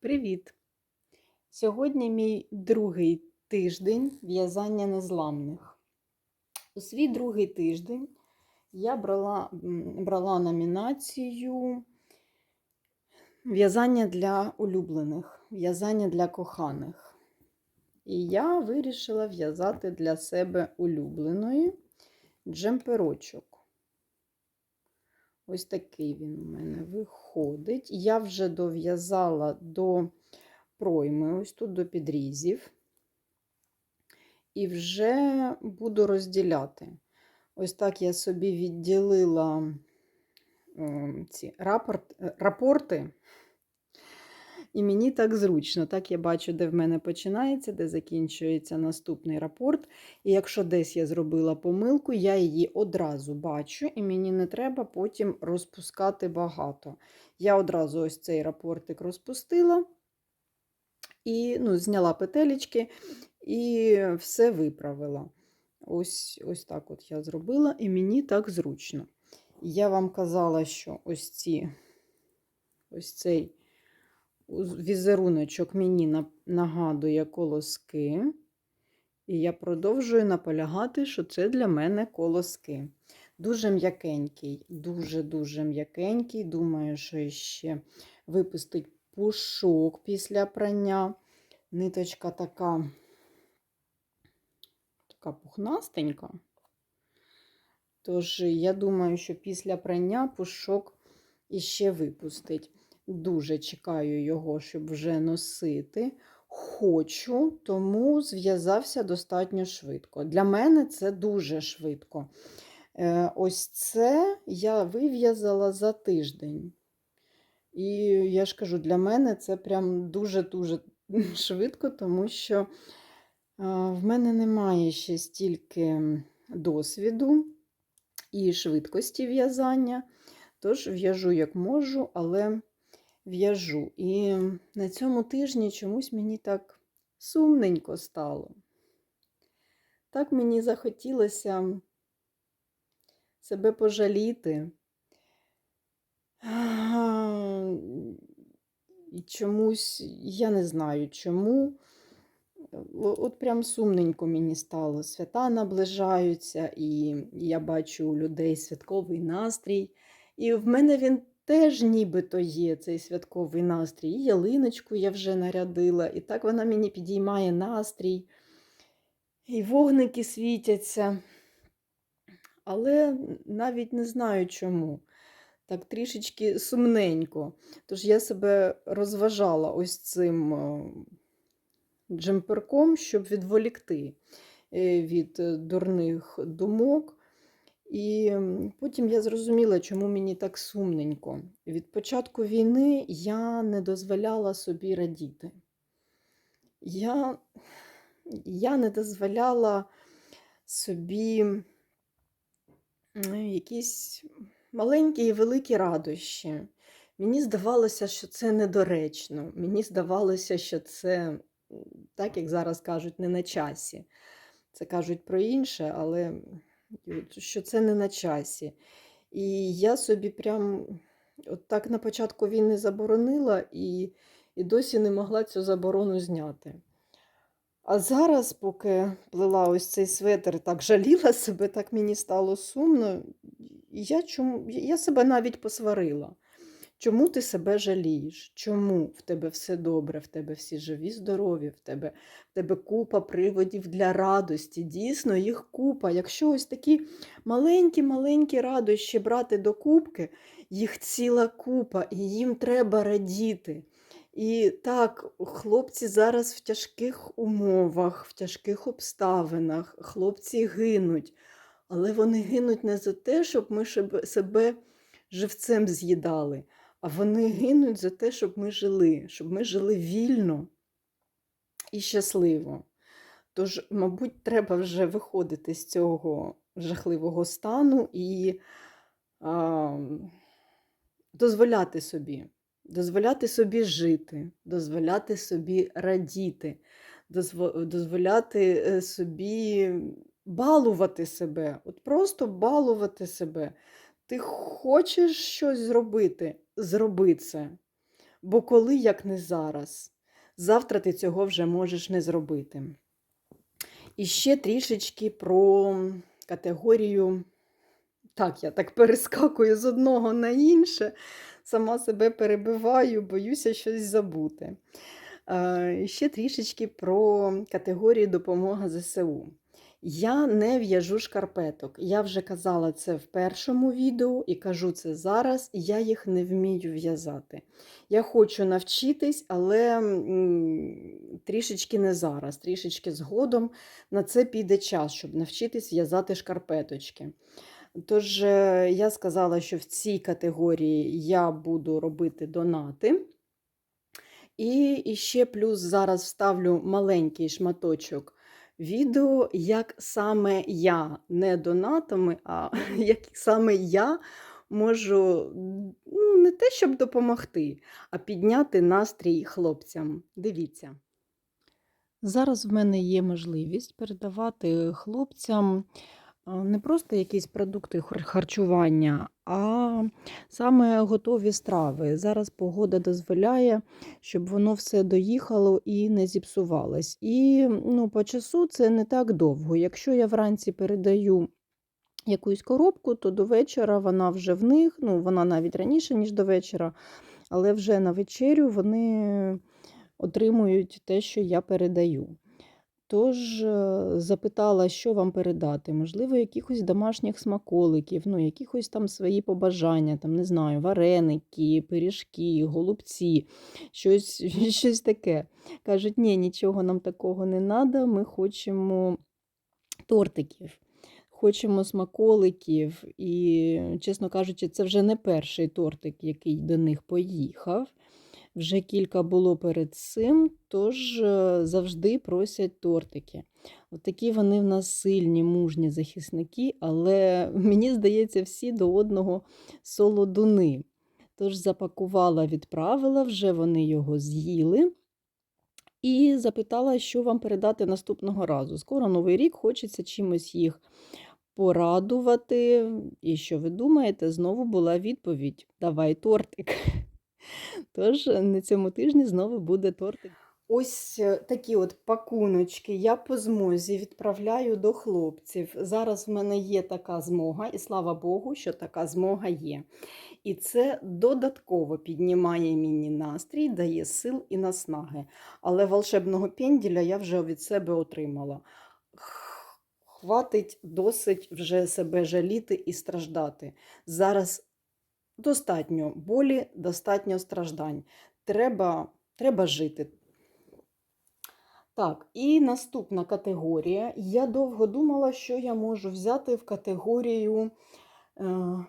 Привіт! Сьогодні мій другий тиждень в'язання незламних. У свій другий тиждень я брала, брала номінацію В'язання для улюблених, в'язання для коханих. І я вирішила в'язати для себе улюбленої джемперочок. Ось такий він у мене виходить. Я вже дов'язала до пройми, ось тут до підрізів. І вже буду розділяти. Ось так я собі відділила ем, ці е, рапорти. І мені так зручно. Так я бачу, де в мене починається, де закінчується наступний рапорт. І якщо десь я зробила помилку, я її одразу бачу, і мені не треба потім розпускати багато. Я одразу ось цей рапортик розпустила і ну, зняла петелечки і все виправила. Ось, ось так от я зробила, і мені так зручно. Я вам казала, що ось ці ось цей візеруночок мені нагадує колоски. І я продовжую наполягати, що це для мене колоски. Дуже м'якенький, дуже-дуже м'якенький. Думаю, що ще випустить пушок після прання. Ниточка така, така пухнастенька. Тож, я думаю, що після прання пушок іще випустить. Дуже чекаю його, щоб вже носити. Хочу, тому зв'язався достатньо швидко. Для мене це дуже швидко. Е, Ось це я вив'язала за тиждень. І я ж кажу, для мене це прям дуже-дуже швидко, тому що е, в мене немає ще стільки досвіду і швидкості в'язання. Тож в'яжу як можу, але в'яжу. І на цьому тижні чомусь мені так сумненько стало. Так мені захотілося себе пожаліти. І чомусь, я не знаю чому. От прям сумненько мені стало. Свята наближаються, і я бачу у людей святковий настрій. І в мене він теж нібито є цей святковий настрій. І ялиночку я вже нарядила, і так вона мені підіймає настрій, і вогники світяться. Але навіть не знаю чому. Так трішечки сумненько. Тож я себе розважала ось цим е, джемперком, щоб відволікти е, від е, дурних думок. І потім я зрозуміла, чому мені так сумненько. Від початку війни я не дозволяла собі радіти. Я, я не дозволяла собі якісь маленькі і великі радощі. Мені здавалося, що це недоречно. Мені здавалося, що це, так як зараз кажуть, не на часі. Це кажуть про інше, але що це не на часі. І я собі прям от так на початку війни заборонила і, і досі не могла цю заборону зняти. А зараз, поки плела ось цей светр, так жаліла себе, так мені стало сумно. Я, чому, я себе навіть посварила. Чому ти себе жалієш? Чому в тебе все добре, в тебе всі живі, здорові, в тебе в тебе купа приводів для радості. Дійсно, їх купа. Якщо ось такі маленькі-маленькі радощі брати до кубки, їх ціла купа, і їм треба радіти. І так, хлопці зараз в тяжких умовах, в тяжких обставинах, хлопці гинуть, але вони гинуть не за те, щоб ми себе живцем з'їдали, вони гинуть за те, щоб ми жили, щоб ми жили вільно і щасливо. Тож, мабуть, треба вже виходити з цього жахливого стану і а, дозволяти собі дозволяти собі жити, дозволяти собі радіти, дозволяти е, собі балувати себе, от просто балувати себе. Ти хочеш щось зробити, зроби це. Бо коли, як не зараз, завтра ти цього вже можеш не зробити. І ще трішечки про категорію. Так, я так перескакую з одного на інше, сама себе перебиваю, боюся щось забути. Е, Ще трішечки про категорію допомога ЗСУ. Я не в'яжу шкарпеток. Я вже казала це в першому відео і кажу це зараз. Я їх не вмію в'язати. Я хочу навчитись, але трішечки не зараз, трішечки згодом на це піде час, щоб навчитись в'язати шкарпеточки. Тож е, я сказала, що в цій категорії я буду робити донати. І, ще плюс зараз вставлю маленький шматочок відео, як саме я, не донатами, а як саме я можу ну, не те, щоб допомогти, а підняти настрій хлопцям. Дивіться. Зараз в мене є можливість передавати хлопцям не просто якісь продукти хар- харчування, а саме готові страви. Зараз погода дозволяє, щоб воно все доїхало і не зіпсувалось. І ну, по часу це не так довго. Якщо я вранці передаю якусь коробку, то до вечора вона вже в них, ну вона навіть раніше, ніж до вечора, але вже на вечерю вони отримують те, що я передаю. Тож е, запитала, що вам передати. Можливо, якихось домашніх смаколиків, ну, якихось там свої побажання, там, не знаю, вареники, пиріжки, голубці, щось, щось таке. Кажуть, ні, нічого нам такого не треба, ми хочемо тортиків. Хочемо смаколиків, і, чесно кажучи, це вже не перший тортик, який до них поїхав. Вже кілька було перед цим, тож е, завжди просять тортики. От такі вони в нас сильні, мужні захисники, але мені здається, всі до одного солодуни. Тож запакувала, відправила, вже вони його з'їли. І запитала, що вам передати наступного разу. Скоро новий рік, хочеться чимось їх порадувати. І що ви думаєте? Знову була відповідь: Давай тортик. Тож на цьому тижні знову буде тортик. Ось е, такі от пакуночки я по змозі відправляю до хлопців. Зараз в мене є така змога, і слава Богу, що така змога є. І це додатково піднімає мені настрій, дає сил і наснаги. Але волшебного пенділя я вже від себе отримала. Хватить досить вже себе жаліти і страждати. Зараз достатньо болі, достатньо страждань. Треба, треба жити. Так, і наступна категорія. Я довго думала, що я можу взяти в категорію е,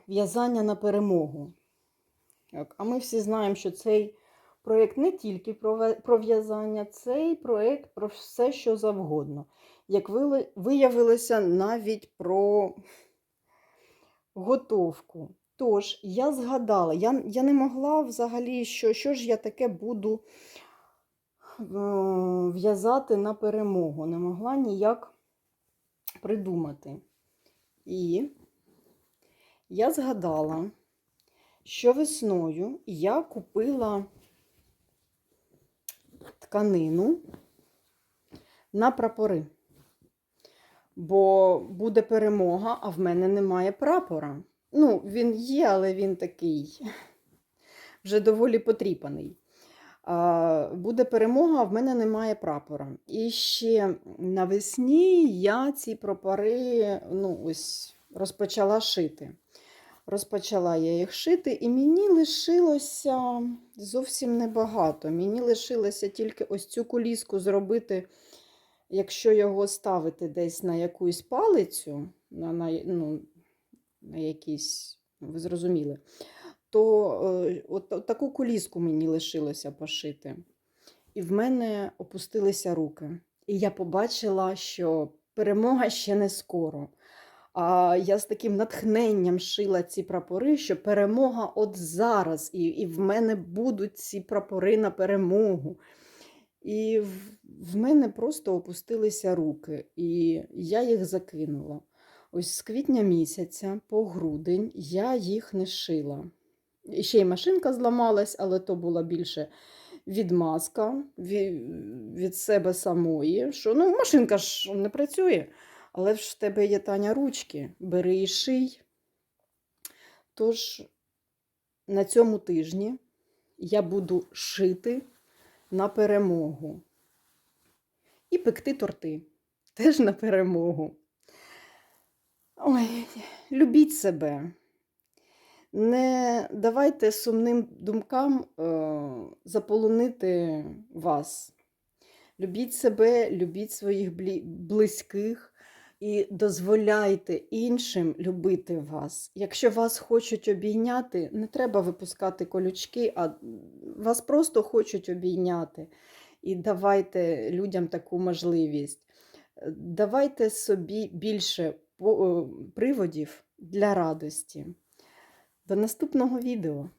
в'язання на перемогу. А ми всі знаємо, що цей проєкт не тільки про в'язання, цей проєкт про все, що завгодно. Як виявилося, навіть про готовку. Тож, я згадала, я, я не могла взагалі, що, що ж я таке буду е, в'язати на перемогу. Не могла ніяк придумати. І я згадала, що весною я купила тканину на прапори. Бо буде перемога, а в мене немає прапора. Ну, він є, але він такий вже доволі потріпаний. Буде перемога, в мене немає прапора. І ще навесні я ці прапори ну, ось, розпочала шити. Розпочала я їх шити, і мені лишилося зовсім небагато. Мені лишилося тільки ось цю коліску зробити, якщо його ставити десь на якусь палицю, на, на, ну, якісь, ви зрозуміли, то е, от, таку коліску мені лишилося пошити. І в мене опустилися руки. І я побачила, що перемога ще не скоро. А я з таким натхненням шила ці прапори, що перемога от зараз, і, і в мене будуть ці прапори на перемогу. І в, в мене просто опустилися руки, і я їх закинула. Ось з квітня місяця по грудень я їх не шила. Ще й машинка зламалась, але то була більше відмазка від, від себе самої. Що ну, машинка ж не працює, але ж в тебе є Таня ручки, бери і ший. Тож на цьому тижні я буду шити на перемогу. І пекти торти теж на перемогу. Ой, любіть себе. Не давайте сумним думкам е, заполонити вас. Любіть себе, любіть своїх близьких і дозволяйте іншим любити вас. Якщо вас хочуть обійняти, не треба випускати колючки, а вас просто хочуть обійняти. І давайте людям таку можливість. Давайте собі більше приводів для радості. До наступного відео!